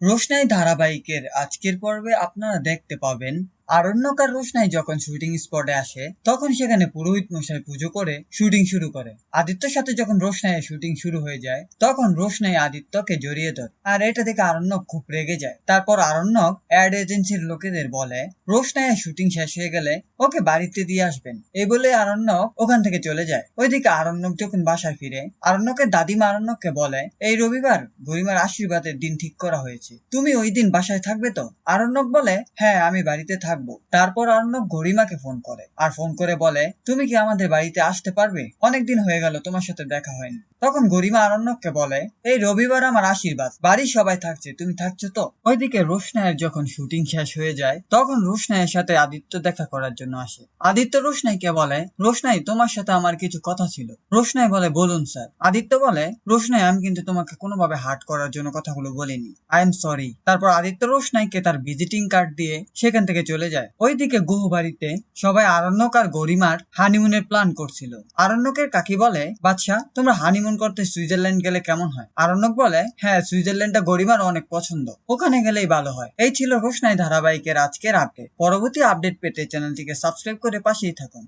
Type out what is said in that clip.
রোশনাই ধারাবাহিকের আজকের পর্বে আপনারা দেখতে পাবেন আরণ্যক আর রোশনাই যখন শুটিং স্পটে আসে, তখন সেখানে পুরোহিত মশাই পুজো করে শুটিং শুরু করে। আদিত্যর সাথে যখন রোশনাইয়ের শুটিং শুরু হয়ে যায়, তখন রোশনাই আদিত্যকে জড়িয়ে ধরে। আর এটা দেখে আরণ্যক খুব রেগে যায়। তারপর আরণ্যক অ্যাড এজেন্সির লোকেদের বলে, রোশনাইয়ের শুটিং শেষ হয়ে গেলে ওকে বাড়িতে দিয়ে আসবেন। এই বলে আরণ্যক ওখান থেকে চলে যায়। ওইদিকে আরণ্যক যখন বাসায় ফিরে, আরণ্যকের দাদিমা আরণ্যককে বলে, এই রবিবার গরিমার আশীর্বাদের দিন ঠিক করা হয়েছে। তুমি ওই দিন বাসায় থাকবে তো? আরণ্যক বলে হ্যাঁ আমি বাড়িতে থাকব। তারপর আরণ্যক গরিমাকে ফোন করে। আর ফোন করে বলে, তুমি কি আমাদের বাড়িতে আসতে পারবে? অনেকদিন হয়ে গেল, তোমার সাথে দেখা হয়নি। তখন গরিমা আরণ্যককে বলে, এই রবিবার আমার আশীর্বাদ। বাড়ির সবাই থাকছে, তুমি থাকছো তো? ওইদিকে রোশনাইয়ের যখন শুটিং শেষ হয়ে যায়, তখন রোশনাইয়ের সাথে আদিত্য দেখা করার জন্য আসে। আদিত্য রোশনাইকে বলে, রোশনাই, তোমার সাথে আমার কিছু কথা ছিল। রোশনাই বলে, বলুন স্যার। আদিত্য বলে, রোশনাই, আমি কিন্তু তোমাকে কোনোভাবে হার্ট করার জন্য কথাগুলো বলিনি। আই এম সরি তারপর আদিত্য রোশনাইকে তার ভিজিটিং কার্ড দিয়ে সেখান থেকে চলে যায়। ওইদিকে গুহ বাড়িতে সবাই আরণ্যক আর গরিমার হানিমুনের প্ল্যান করছিল। আরণ্যকের কাকি বলে বাদশাহ তোমরা হানিমুন করতে সুইজারল্যান্ড গেলে কেমন হয়? আরণ্যক বলে হ্যাঁ সুইজারল্যান্ডটা গরিমার অনেক পছন্দ। ওখানে গেলেই ভালো হয়। এই ছিল রোশনাই ধারাবাহিকের আজকের আপডেট পরবর্তী আপডেট পেতে চ্যানেলটিকে সাবস্ক্রাইব করে পাশেই থাকুন।